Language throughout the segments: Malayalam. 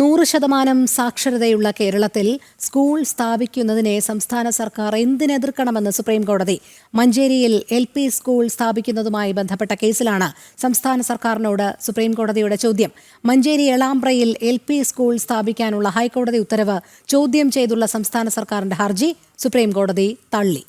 നൂറ് ശതമാനം സാക്ഷരതയുള്ള കേരളത്തിൽ സ്കൂൾ സ്ഥാപിക്കുന്നതിനെ സംസ്ഥാന സർക്കാർ എന്തിനെതിർക്കണമെന്ന് സുപ്രീംകോടതി. മഞ്ചേരിയിൽ എൽ പി സ്കൂൾ സ്ഥാപിക്കുന്നതുമായി ബന്ധപ്പെട്ട കേസിലാണ് സംസ്ഥാന സർക്കാരിനോട് സുപ്രീംകോടതിയുടെ ചോദ്യം. മഞ്ചേരി എളാമ്പ്രയിൽ എൽ പി സ്കൂൾ സ്ഥാപിക്കാനുള്ള ഹൈക്കോടതി ഉത്തരവ് ചോദ്യം ചെയ്തുള്ള സംസ്ഥാന സർക്കാരിന്റെ ഹർജി സുപ്രീംകോടതി തള്ളി.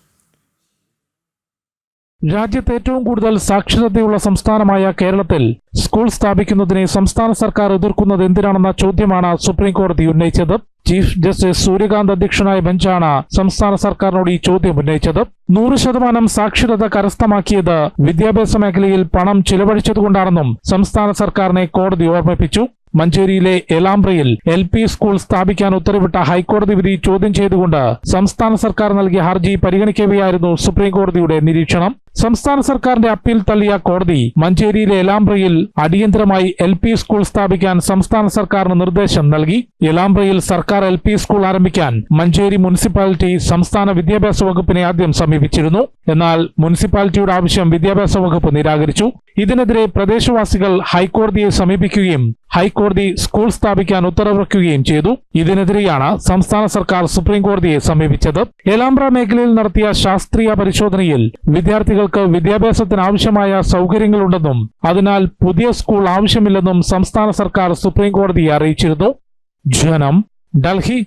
രാജ്യത്ത് ഏറ്റവും കൂടുതൽ സാക്ഷരതയുള്ള സംസ്ഥാനമായ കേരളത്തിൽ സ്കൂൾ സ്ഥാപിക്കുന്നതിനെ സംസ്ഥാന സർക്കാർ എതിർക്കുന്നത് എന്തിനാണെന്ന ചോദ്യമാണ് സുപ്രീം കോടതി ഉന്നയിച്ചത്. ചീഫ് ജസ്റ്റിസ് സൂര്യകാന്ത് അധ്യക്ഷനായ ബെഞ്ചാണ് സംസ്ഥാന സർക്കാരിനോട് ഈ ചോദ്യം ഉന്നയിച്ചത്. നൂറ് ശതമാനം സാക്ഷരത കരസ്ഥമാക്കിയത് വിദ്യാഭ്യാസ മേഖലയിൽ പണം ചിലവഴിച്ചതുകൊണ്ടാണെന്നും സംസ്ഥാന സർക്കാരിനെ കോടതി ഓർമ്മിപ്പിച്ചു. മഞ്ചേരിയിലെ എലാംബ്രയിൽ എൽ പി സ്കൂൾ സ്ഥാപിക്കാൻ ഉത്തരവിട്ട ഹൈക്കോടതി വിധി ചോദ്യം ചെയ്തുകൊണ്ട് സംസ്ഥാന സർക്കാർ നൽകിയ ഹർജി പരിഗണിക്കവെയായിരുന്നു സുപ്രീം കോടതിയുടെ നിരീക്ഷണം. സംസ്ഥാന സർക്കാരിന്റെ അപ്പീൽ തള്ളിയ കോടതി മഞ്ചേരിയിലെ എലാംബ്രയിൽ അടിയന്തരമായി എൽ പി സ്കൂൾ സ്ഥാപിക്കാൻ സംസ്ഥാന സർക്കാരിന് നിർദ്ദേശം നൽകി. എലാംബ്രയിൽ സർക്കാർ എൽ പി സ്കൂൾ ആരംഭിക്കാൻ മഞ്ചേരി മുനിസിപ്പാലിറ്റി സംസ്ഥാന വിദ്യാഭ്യാസ വകുപ്പിനെ ആദ്യം സമീപിച്ചിരുന്നു. എന്നാൽ മുനിസിപ്പാലിറ്റിയുടെ ആവശ്യം വിദ്യാഭ്യാസ വകുപ്പ് നിരാകരിച്ചു. ഇതിനെതിരെ പ്രദേശവാസികൾ ഹൈക്കോടതിയെ സമീപിക്കുകയും ഹൈക്കോടതി സ്കൂൾ സ്ഥാപിക്കാൻ ഉത്തരവിറക്കുകയും ചെയ്തു. ഇതിനെതിരെയാണ് സംസ്ഥാന സർക്കാർ സുപ്രീം കോടതിയെ സമീപിച്ചത്. എലാംബ്ര മേഖലയിൽ നടത്തിയ ശാസ്ത്രീയ പരിശോധനയിൽ വിദ്യാർത്ഥികൾക്ക് വിദ്യാഭ്യാസത്തിന് ആവശ്യമായ സൗകര്യങ്ങളുണ്ടെന്നും അതിനാൽ പുതിയ സ്കൂൾ ആവശ്യമില്ലെന്നും സംസ്ഥാന സർക്കാർ സുപ്രീം കോടതിയെ അറിയിച്ചിരുന്നു. ജനം ഡൽഹി